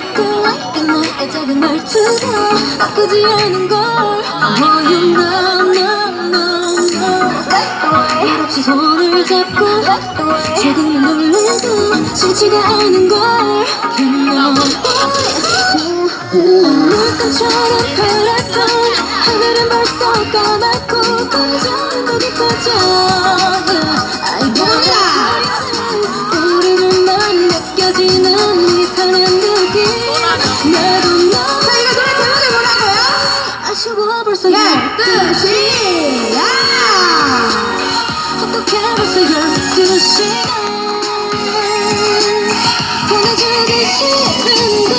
자꾸 왔던 나의 작은 말투가 바꾸지 않은 걸. 뭐야 나, 나, 나, 나. 말없이 손을 잡고 조금은 놀래도 싫지가 않은 걸. You know Oh, 눈 깜처럼 12시야 어떻게 벌써 12시간 보내주기 싫은데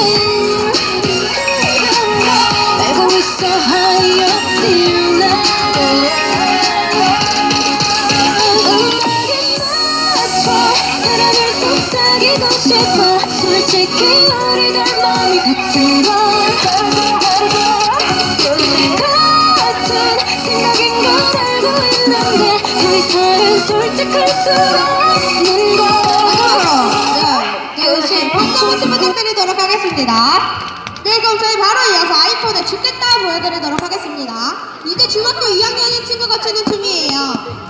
알고 있어 high up till now 음악에 맞춰 사랑을 속삭이고 싶어. 솔직히 우리 닮음이 같은 걸 알고 있는데 더 이상은 솔직할 수 없는 걸 열두 시 박수 부탁드리도록 하겠습니다. 네, 그럼 저희 바로 이어서 아이폰에 죽겠다 보여드리도록 하겠습니다. 이제 중학교 2학년인 친구가 추는 춤이에요.